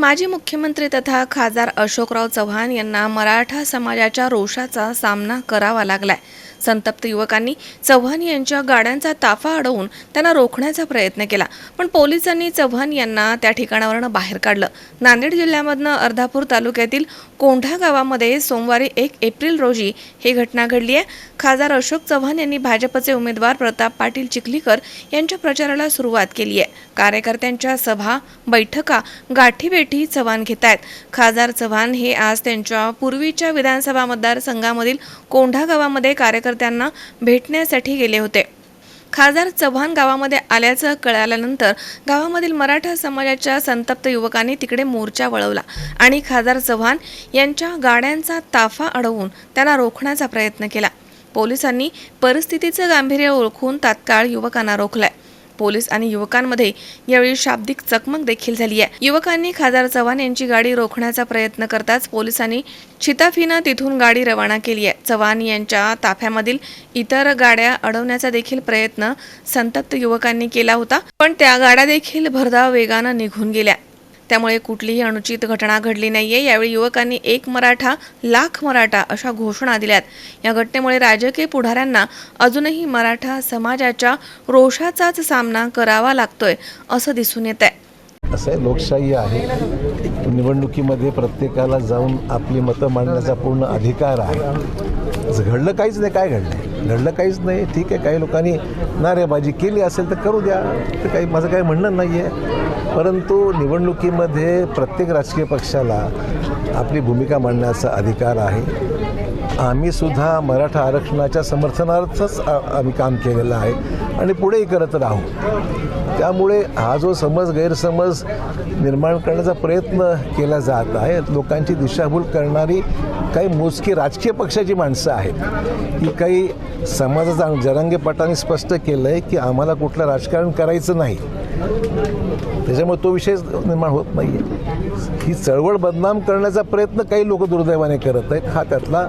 माजी मुख्यमंत्री तथा खासदार अशोकराव चव्हाण यांना मराठा समाजाच्या रोषाचा सामना करावा लागलाय. संतप्त युवकांनी चव्हाण यांच्या गाड्यांचा ताफा अडवून त्यांना रोखण्याचा प्रयत्न केला. पण पोलिसांनी चव्हाण यांना त्या ठिकाणावरनं बाहेर काढलं. नांदेड जिल्ह्यामधनं अर्धापूर तालुक्यातील कोंढा गावामध्ये सोमवारी एक एप्रिल रोजी ही घटना घडली आहे खासदार अशोक चव्हाण यांनी भाजपचे उमेदवार प्रताप पाटील चिखलीकर यांच्या प्रचाराला सुरुवात केली आहे कार्यकर्त्यांच्या सभा बैठका गाठीबेठी चव्हाण घेत आहेत खासदार चव्हाण हे आज त्यांच्या पूर्वीच्या विधानसभा मतदारसंघामधील कोंढा गावामध्ये कार्यकर्ते कार्यकर्त्यांना भेटण्यासाठी गेले होते. खासदार चव्हाण गावामध्ये आल्याचं कळाल्यानंतर गावामधील मराठा समाजाच्या संतप्त युवकांनी तिकडे मोर्चा वळवला आणि खासदार चव्हाण यांच्या गाड्यांचा ताफा अडवून त्यांना रोखण्याचा प्रयत्न केला. पोलिसांनी परिस्थितीचं गांभीर्य ओळखून तात्काळ युवकांना रोखलंय. पोलीस आणि युवकांमध्ये यावेळी शाब्दिक चकमक देखील झाली आहे. युवकांनी खासदार चव्हाण यांची गाडी रोखण्याचा प्रयत्न करताच पोलिसांनी छिताफीनं तिथून गाडी रवाना केली आहे. चव्हाण यांच्या ताफ्यामधील इतर गाड्या अडवण्याचा देखील प्रयत्न संतप्त युवकांनी केला होता पण त्या गाड्या देखील भरधाव वेगानं निघून गेल्या. त्यामुळे कुठलीही अनुचित घटना घडली नाहीये. यावेळी युवकांनी एक मराठा लाख मराठा अशा घोषणा दिल्यात. या घटनेमुळे राजकीय पुढाऱ्यांना अजूनही मराठा समाजाच्या रोषाचाच सामना करावा लागतोय असं दिसून येत आहे असं आहे लोकशाही आहे. निवडणुकीमध्ये प्रत्येकाला जाऊन आपली मतं मांडण्याचा पूर्ण अधिकार आहे. घडलं काहीच नाही काय घडलं? घडलं काहीच नाही. ठीक आहे काही लोकांनी नारेबाजी केली असेल तर करू द्या. तर काही माझं काही म्हणणं नाही आहे परंतु निवडणुकीमध्ये प्रत्येक राजकीय पक्षाला आपली भूमिका मांडण्याचा अधिकार आहे. आम्ही सुद्धा मराठा आरक्षणाच्या समर्थनार्थच आम्ही काम केलेलं आहे आणि पुढेही करत राहू. त्यामुळे हा जो समज गैरसमज निर्माण करण्याचा प्रयत्न केला जात आहे लोकांची दिशाभूल करणारी काही मोजकी राजकीय पक्षाची माणसं आहेत. की काही समाजाचा जरांगेपटाने स्पष्ट केलं आहे की आम्हाला कुठलं राजकारण करायचं नाही. त्याच्यामुळे तो विषय निर्माण होत नाही आहे ही चळवळ बदनाम करण्याचा प्रयत्न काही लोक दुर्दैवाने करत आहेत. हा त्यातला